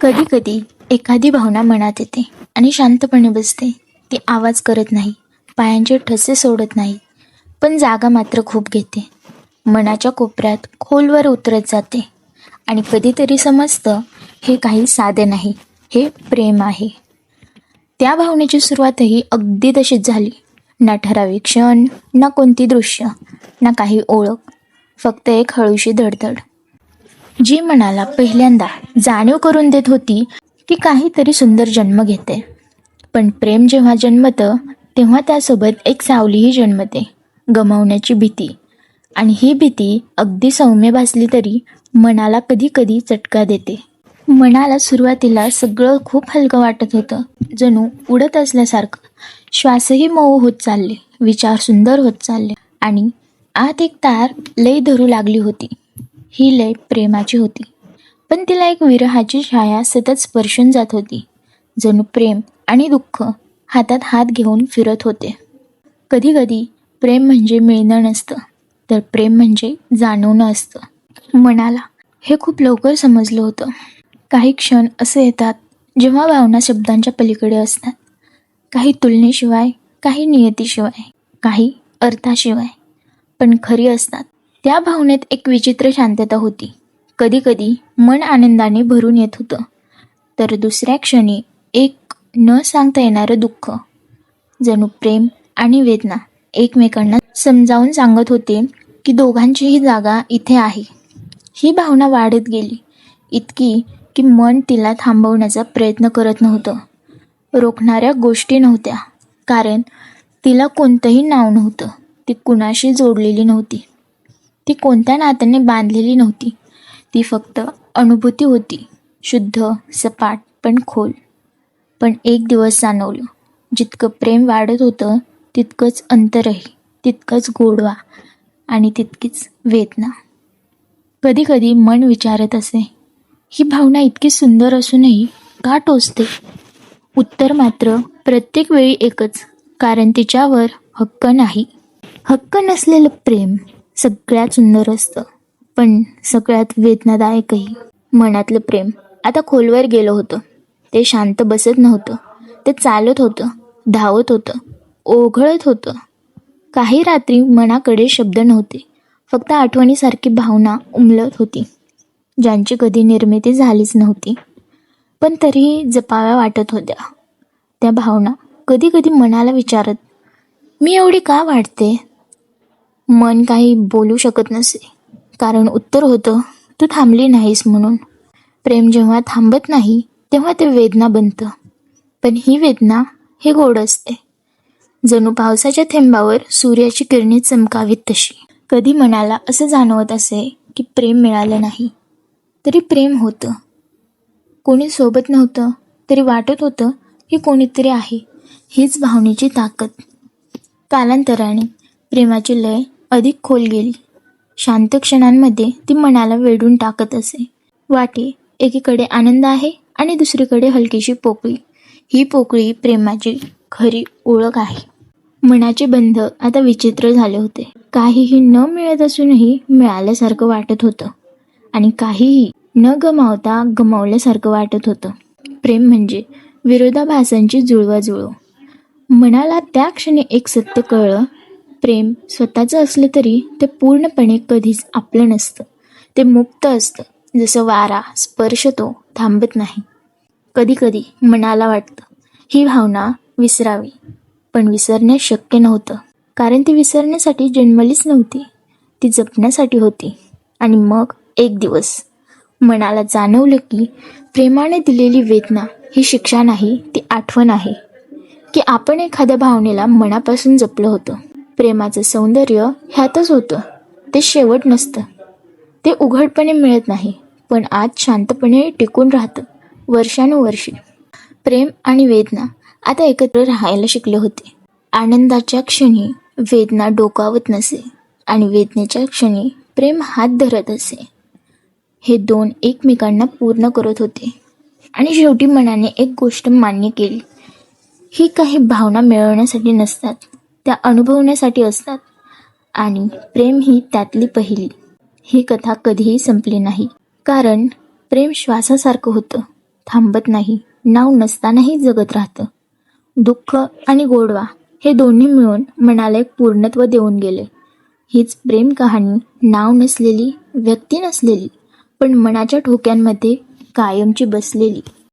कधी कधी एखादी भावना मनात येते आणि शांतपणे बसते. ती आवाज करत नाही पायांचे ठसे सोडत नाही पण जागा मात्र खूप घेते. मनाच्या कोपऱ्यात खोलवर उतरत जाते आणि कधीतरी समजतं हे काही साधे नाही हे प्रेम आहे. त्या भावनेची सुरुवातही अगदी तशीच झाली. ना ठराविक क्षण ना कोणती दृश्य ना काही ओळख फक्त एक हळूशी धडधड. जी मनाला पहिल्यांदा जाणीव करून देत होती की काहीतरी सुंदर जन्म घेते. पण प्रेम जेव्हा जन्मतं तेव्हा त्यासोबत एक सावलीही जन्मते गमावण्याची भीती. आणि ही भीती अगदी सौम्य भासली तरी मनाला कधी कधी चटका देते. मनाला सुरुवातीला सगळं खूप हलकं वाटत होतं. जणू उडत असल्यासारखं श्वासही मऊ होत चालले विचार सुंदर होत चालले आणि आत एक तार लय धरू लागली होती. ही लय प्रेमाची होती. पण तिला एक विरहाची छाया सतत स्पर्शून जात होती. जणू प्रेम आणि दुःख हातात हात घेऊन फिरत होते. कधी कधी प्रेम म्हणजे मिळणं नसतं तर प्रेम म्हणजे जाणवणं असतं. मनाला हे खूप लवकर समजलं होतं. काही क्षण असे येतात जेव्हा भावना शब्दांच्या पलीकडे असतात. काही तुलनेशिवाय काही नियतीशिवाय काही अर्थाशिवाय पण खरी असतात. त्या भावनेत एक विचित्र शांतता होती. कधीकधी मन आनंदाने भरून येत होतं. तर दुसऱ्या क्षणी एक न सांगता येणारं दुःख. जणू प्रेम आणि वेदना एकमेकांना समजावून सांगत होते की दोघांचीही जागा इथे आहे. ही भावना वाढत गेली. इतकी की मन तिला थांबवण्याचा प्रयत्न करत नव्हतं. रोखणाऱ्या गोष्टी नव्हत्या. कारण तिला कोणतंही नाव नव्हतं. ती कुणाशी जोडलेली नव्हती. ती कोणत्या नात्याने बांधलेली नव्हती. ती फक्त अनुभूती होती. शुद्ध सपाट पण खोल. पण एक दिवस जाणवलं. जितकं प्रेम वाढत होतं तितकंच अंतरही तितकंच गोडवा आणि तितकीच वेदना. कधी कधी मन विचारत असे ही भावना इतकी सुंदर असूनही का टोचते? उत्तर मात्र प्रत्येक वेळी एकच कारण तिच्यावर हक्क नाही. हक्क नसलेलं प्रेम सगळ्यात सुंदर असतं. पण सगळ्यात वेदनादायकही मनातलं प्रेम. आता खोलवर गेलं होतं. ते शांत बसत नव्हतं. ते चालत होतं. धावत होतं. ओघळत होतं. काही रात्री मनाकडे शब्द नव्हते. फक्त आठवणीसारखी भावना उमलत होती. ज्यांची कधी निर्मिती झालीच नव्हती. पण तरीही जपाव्या वाटत होत्या. त्या भावना कधी कधी मनाला विचारत मी एवढी का वाटते मन काही बोलू शकत नसे. कारण उत्तर होतं तू थांबली नाहीस म्हणून. प्रेम जेव्हा थांबत नाही तेव्हा ते वेदना बनतं. पण ही वेदना हे गोड असते जणू पावसाच्या थेंबावर सूर्याची किरणे चमकावीत तशी. कधी मनाला असं जाणवत असे की प्रेम मिळालं नाही. तरी प्रेम होतं. कोणी सोबत नव्हतं तरी वाटत होतं की कोणीतरी आहे. हीच भावनेची ताकद. कालांतराने प्रेमाची लय अधिक खोल गेली. शांत क्षणांमध्ये ती मनाला वेढून टाकत असे. वाटे एकीकडे आनंद आहे आणि दुसरीकडे हलकीशी पोकळी. ही पोकळी प्रेमाची खरी ओळख आहे. मनाचे बंध आता विचित्र झाले होते. काहीही न मिळत असूनही मिळाल्यासारखं वाटत होतं. आणि काहीही न गमावता गमावल्यासारखं वाटत होतं. प्रेम म्हणजे विरोधाभासांची जुळवाजुळव. मनाला त्या क्षणी एक सत्य कळलं प्रेम स्वतःचं असलं तरी ते पूर्णपणे कधीच आपलं नसतं. ते मुक्त असतं. जसं वारा स्पर्श तो थांबत नाही. कधीकधी मनाला वाटतं ही भावना विसरावी. पण विसरणे शक्य नव्हतं. कारण ती विसरण्यासाठी जन्मलीच नव्हती. ती जपण्यासाठी होती. आणि मग एक दिवस मनाला जाणवलं की प्रेमाने दिलेली वेदना ही शिक्षा नाही ती आठवण आहे. की आपण एखाद्या भावनेला मनापासून जपलं होतं. प्रेमाचं सौंदर्य ह्यातच होतं. ते शेवट नसतं. ते उघडपणे मिळत नाही पण आज शांतपणे टिकून राहतं वर्षानुवर्षे. प्रेम आणि वेदना आता एकत्र राहायला शिकले होते. आनंदाच्या क्षणी वेदना डोकावत नसे आणि वेदनेच्या क्षणी प्रेम हात धरत असे. हे दोन एकमेकांना पूर्ण करत होते. आणि शेवटी मनाने एक गोष्ट मान्य केली. ही काही भावना मिळवण्यासाठी नसतात. त्या अनुभवण्यासाठी असतात. आणि प्रेम ही त्यातली पहिली. ही कथा कधीही संपली नाही. कारण प्रेम श्वासासारखं होतं. थांबत नाही. नाव नसतानाही जगत राहतं. दुःख आणि गोडवा हे दोन्ही मिळून मनाला एक पूर्णत्व देऊन गेले. हीच प्रेम कहाणी नाव नसलेली व्यक्ती नसलेली पण मनाच्या ठोक्यांमध्ये कायमची बसलेली.